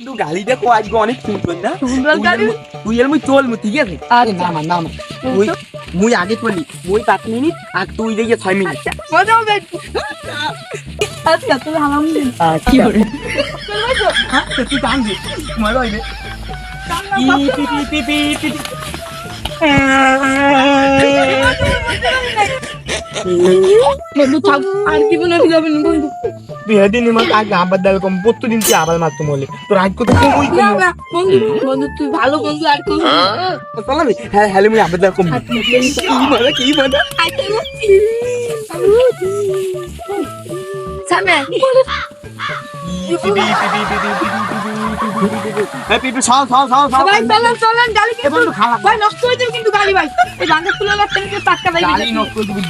কিন্তু গাড়িটা কো আজকে অনেক সুন্দর না সুন্দর গাড়ি? তুই এর মুই চল মু ঠিক আছে আরে না না না মুই মুই আগে চলি মুই পাঁচ মিনিট আর তুই দেখে ছয় মিনিট মজা হবে আচ্ছা তুমি হারাম দিন কি করে হ্যাঁ তুই টানবি মজা হইবে বন্ধু থাক আর জীবনে যাবে না বন্ধু তুই হেদিন আমার আগে আবার দাল কম প্রত্যেকদিন তুই আবার মারতো বলে তোর আজ কত কই বন্ধু বন্ধু তুই ভালো বন্ধু আর কোন চলাবি হ্যাঁ হ্যালো মুই আবার দাল কম। কি মজা কি মজা সামনে হ্যাঁ নষ্ট হয়ে যাবে কিন্তু গাড়ি ভাই। এই গাঙ্গা তুলে লাগছে টাটকা ভাই নষ্ট করে দিবি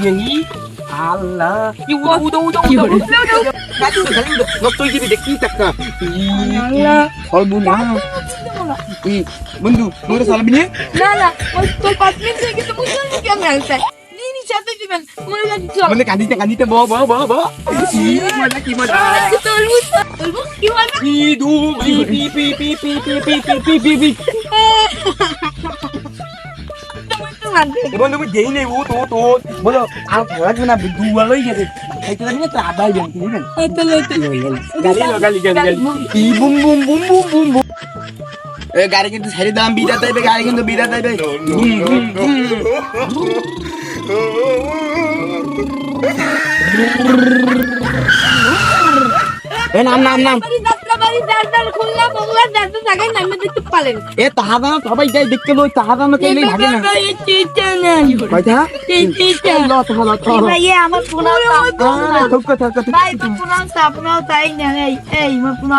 দিয়ে আল্লাহ কি উদো উদো উদো কি উদো বলে? গাড়ি উদো গাড়ি উদো নষ্ট করে দিবি দেখি টাকা আল্লাহ। সর্বু না ই বন্ধু মোরে চালাবি নে না না ওই তোর পাঁচ মিনিট থেকে কিন্তু মুসলিম কি আমি আনতে নি নি সাথে দিবেন মনে লাগে চল মানে কান্দিতে কান্দিতে ব ব ব ব কি মজা কি মজা আচ্ছা তোলবো তোলবো কি হবে পি দু পি পি পি এবার তুমি দেই নেই ও তো তো। বলো আর পড়া না দুয়ালই গেছে। খাইতে পারবি না তো আবার যাই গাড়ি গাড়ি গাড়ি boom boom boom boom boom boom এই গাড়ি কিন্তু সারি দাম বিদা তাইবে গাড়ি কিন্তু বিদা তাইবে এ নাম নাম নাম। সবাই যার যার খুলনা বগুড়া যার যার জায়গায় নামে দেখতে পারেন। এ তাহাদানা সবাই যাই দেখতে লই তাহাদানা কেলে লাগে না। কথা লো তো? লো তো ভাই আমার পুনা তো কথা কথা ভাই তো পুনা স্থাপনা তাই না? এই এই আমার পুনা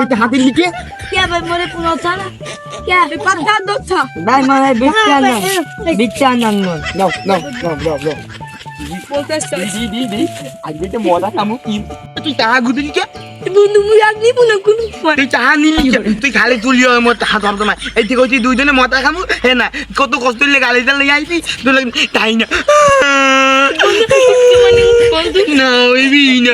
তাহা গুদিন বন্ধু মুই আগনি পুনা কোন তুই চাহা নিলি তুই খালি তুলিও মত তাহা ধর তোমায় এই ঠিক হচ্ছে দুইজনে মতা খামু? হে না কত কষ্ট হইলে গালি দাল আইছি তুই তাই না। না ওই না।